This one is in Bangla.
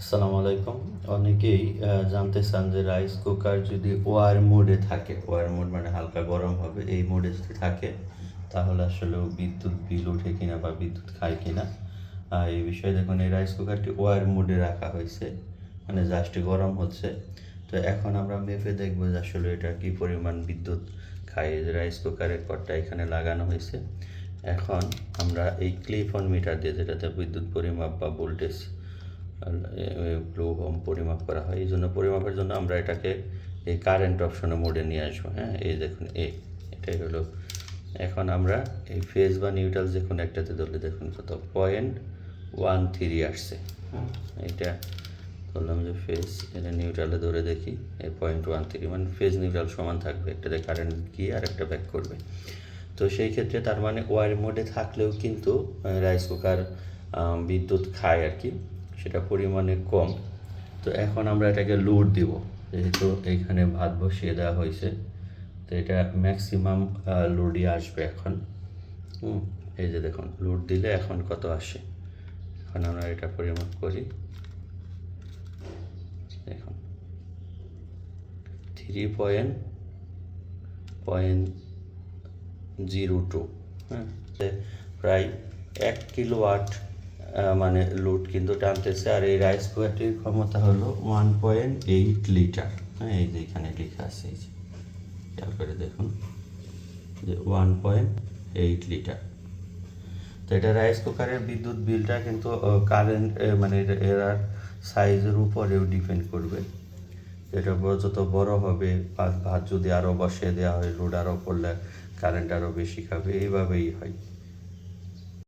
আসসালামু আলাইকুম। অনেকেই জানতে চান যে রাইস কুকার যদি ওয়ার মোডে থাকে, ওয়ার মোড মানে হালকা গরম হবে, এই মোডে যদি থাকে, তাহলে আসলে বিদ্যুৎ বিল ওঠে কিনা বা বিদ্যুৎ খায় কিনা। এই বিষয়ে দেখুন, এই রাইস কুকারটি ওয়ার মোডে রাখা হয়েছে মানে জাস্ট গরম হচ্ছে। তো এখন আমরা মেপে দেখব যে আসলে এটা কি পরিমাণ বিদ্যুৎ খায় রাইস কুকারের কটটা এখানে লাগানো হয়েছে। এখন আমরা এই ক্লিপ অন মিটার দিয়ে যেটাতে বিদ্যুৎ পরিমাপ বা ভোল্টেজ ব্লু হোম পরিমাপ করা হয়। এই জন্য পরিমাপের জন্য আমরা এটাকে এই কারেন্ট অপশনে মোডে নিয়ে আসব। হ্যাঁ এই দেখুন, এ, এটাই হলো। এখন আমরা এই ফেজ বা নিউট্রাল যে কোনো একটাতে ধরলে দেখুন কত। পয়েন্ট ওয়ান থ্রি আসছে। এটা বললাম যে ফেজ এটা নিউট্রালে ধরে দেখি। এই পয়েন্ট ওয়ান থ্রি মানে ফেজ নিউট্রাল সমান থাকবে। একটাতে কারেন্ট গিয়ে আর একটা ব্যাক করবে। তো সেই ক্ষেত্রে তার মানে ওয়ার মোডে থাকলেও কিন্তু রাইস কুকার বিদ্যুৎ খায় আর কি। সেটা পরিমাণে কম। তো এখন আমরা এটাকে লোড দিব যেহেতু এইখানে ভাত বসিয়ে দেওয়া হয়েছে। তো এটা ম্যাক্সিমাম লোডই আসবে এখন। হুম এই যে দেখুন লোড দিলে এখন কত আসে? এখন আমরা এটা পরিমাপ করি। দেখুন three point point zero two হ্যাঁ। প্রায় এক কিলোওয়াট আহ, মানে লোড কিন্তু টানতেছে। আর এই রাইস কুকারটির ক্ষমতা হলো ওয়ান পয়েন্ট এইট লিটার হ্যাঁ এই যে এখানে লেখা আছে, এই যে খেয়াল করে দেখুন যে ওয়ান পয়েন্ট এইট লিটার তো এটা রাইস কুকারের বিদ্যুৎ বিলটা কিন্তু কারেন্ট মানে এটা- এর সাইজের উপরেও ডিপেন্ড করবে। এটা যত বড় হবে, ভাত ভাত যদি আরও বসিয়ে দেওয়া হয় লোড আরও করলে কারেন্ট আরও বেশি খাবে, এইভাবেই হয়।